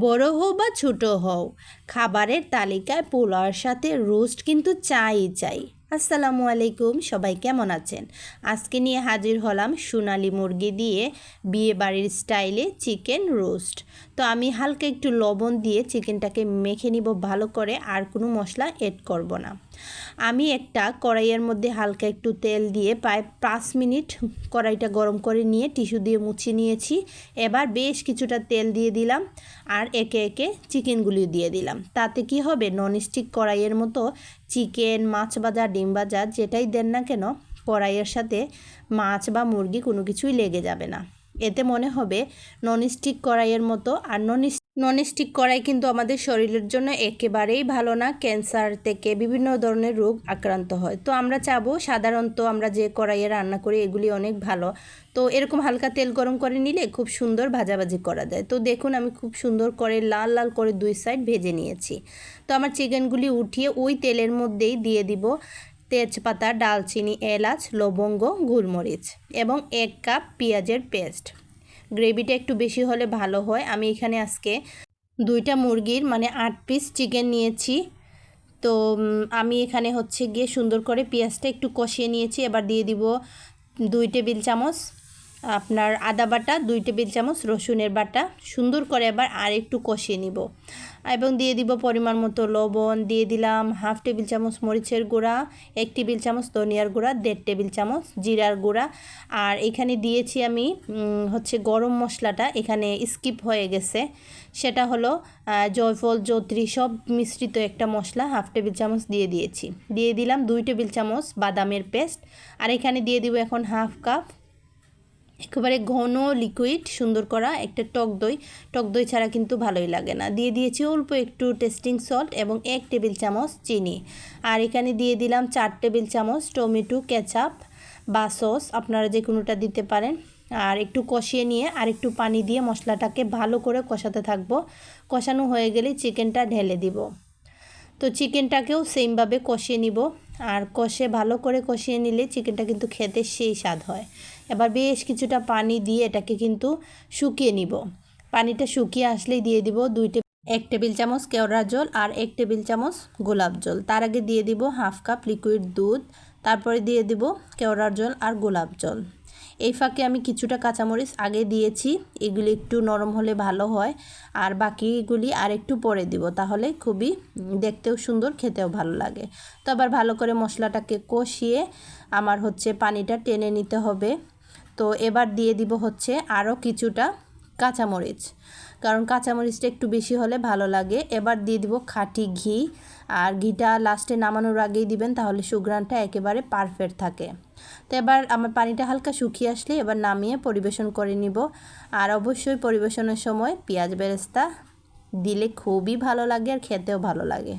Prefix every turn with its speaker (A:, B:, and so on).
A: বড় হও বা ছোট হও খাবারের তালিকায় পোলাওয়ের সাথে রোস্ট কিন্তু চাই চাই। আসসালামু আলাইকুম, সবাই কেমন আছেন? আজকে নিয়ে হাজির হলাম সোনালি মুরগি দিয়ে বিয়ে বাড়ির স্টাইলে চিকেন রোস্ট। তো আমি হালকা একটু লবণ দিয়ে চিকেনটাকে মেখে নিব ভালো করে, আর কোনো মশলা এড করব না। আমি একটা কড়াইয়ের মধ্যে হালকা একটু তেল দিয়ে প্রায় পাঁচ মিনিট কড়াইটা গরম করে নিয়ে টিস্যু দিয়ে মুছে নিয়েছি। এবার বেশ কিছুটা তেল দিয়ে দিলাম, আর একে একে চিকেনগুলি দিয়ে দিলাম। তাতে কি হবে? ননস্টিক কড়াইয়ের মতো চিকেন, মাছ ভাজা, ডিম ভাজা যেটাই দেন না কেন, কড়াইয়ের সাথে মাছ বা মুরগি কোনো কিছুই লেগে যাবে না। এতে মনে হবে ননস্টিক কড়াইয়ের মতো আর নন ননস্টিক কড়াই কিন্তু আমাদের শরীরের জন্য একেবারেই ভালো না। ক্যান্সার থেকে বিভিন্ন ধরনের রোগ আক্রান্ত হয়। তো আমরা চাবো সাধারণত আমরা যে কড়াইয়ে রান্না করি এগুলি অনেক ভালো। তো এরকম হালকা তেল গরম করে নিলে খুব সুন্দর ভাজাভাজি করা যায়। তো দেখুন আমি খুব সুন্দর করে লাল লাল করে দুই সাইড ভেজে নিয়েছি। তো আমার চিকেনগুলি উঠিয়ে ওই তেলের মধ্যেই দিয়ে দিব তেজপাতা, ডালচিনি, এলাচ, লবঙ্গ গোলমরিচ এবং এক কাপ পেঁয়াজের পেস্ট। গ্রেভিটা একটু বেশি হলে ভালো হয়। আমি এখানে আজকে দুইটা মুরগির মানে আট পিস চিকেন নিয়েছি। তো আমি এখানে হচ্ছে গিয়ে সুন্দর করে পেঁয়াজটা একটু কষিয়ে নিয়েছি। এবার দিয়ে দিব দুই টেবিল চামচ আপনার আদা বাটা, দুই টেবিল চামচ রসুনের বাটা। সুন্দর করে এবার আর একটু কষিয়ে নিব। এবং দিয়ে দিব পরিমাণ মতো লবণ। দিয়ে দিলাম হাফ টেবিল চামচ মরিচের গুঁড়া, এক টেবিল চামচ ধনিয়ার গুঁড়া, দেড় টেবিল চামচ জিরার গুঁড়া। আর এখানে দিয়েছি আমি হচ্ছে গরম মশলাটা, এখানে স্কিপ হয়ে গেছে। সেটা হলো জয়ফল জত্রি সব মিশ্রিত একটা মশলা, হাফ টেবিল চামচ দিয়ে দিয়েছি। দিয়ে দিলাম দুই টেবিল চামচ বাদামের পেস্ট। আর এখানে দিয়ে দিব এখন হাফ কাপ একেবারে ঘন লিকুইড সুন্দর করা একটা টক দই। টক দই ছাড়া কিন্তু ভালোই লাগে না। দিয়ে দিয়েছি অল্প একটু টেস্টিং সল্ট এবং এক টেবিল চামচ চিনি। আর এখানে দিয়ে দিলাম চার টেবিল চামচ টমেটো কেচাপ বা সস আপনারা যে কোনোটা দিতে পারেন। আর একটু কষিয়ে নিয়ে আর একটু পানি দিয়ে মশলাটাকে ভালো করে কষাতে থাকব। কষানো হয়ে গেলে চিকেনটা ঢেলে দিব। তো চিকেনটাকেও সেমভাবে কষিয়ে নিব। আর কষে, ভালো করে কষিয়ে নিলে চিকেনটা কিন্তু খেতে সেই স্বাদ হয়। এবার বেশ কিছুটা পানি দিয়ে এটাকে কিন্তু শুকিয়ে নিব। পানিটা শুকিয়ে আসলেই দিয়ে দিব দুই এক টেবিল চামচ কেওড়া জল আর এক টেবিল চামচ গোলাপ জল। তার আগে দিয়ে দিব হাফ কাপ লিকুইড দুধ, তারপরে দিয়ে দিব কেওড়ার জল আর গোলাপ জল। এই ফাঁকে আমি কিছুটা কাঁচামরিচ আগে দিয়েছি, এগুলি একটু নরম হলে ভালো হয়, আর বাকিগুলি আর একটু পরে দিব, তাহলে খুবই দেখতেও সুন্দর, খেতেও ভালো লাগে। তো আবার ভালো করে মশলাটাকে কষিয়ে আমার হচ্ছে পানিটা টেনে নিতে হবে। তো এবার দিয়ে দিব হচ্ছে আরও কিছুটা কাঁচামরিচ। কারণ কাঁচামরিচটা একটু বেশি হলে ভালো লাগে। এবার দিয়ে দিব খাঁটি ঘি। আর ঘিটা লাস্টে নামানোর আগেই দিবেন, তাহলে সুগ্রানটা একেবারে পারফেক্ট থাকে। তো এবার আমার পানিটা হালকা শুকিয়ে আসলে এবার নামিয়ে পরিবেশন করে নিব। আর অবশ্যই পরিবেশনের সময় পেঁয়াজ বেরেস্তা দিলে খুবই ভালো লাগে আর খেতেও ভালো লাগে।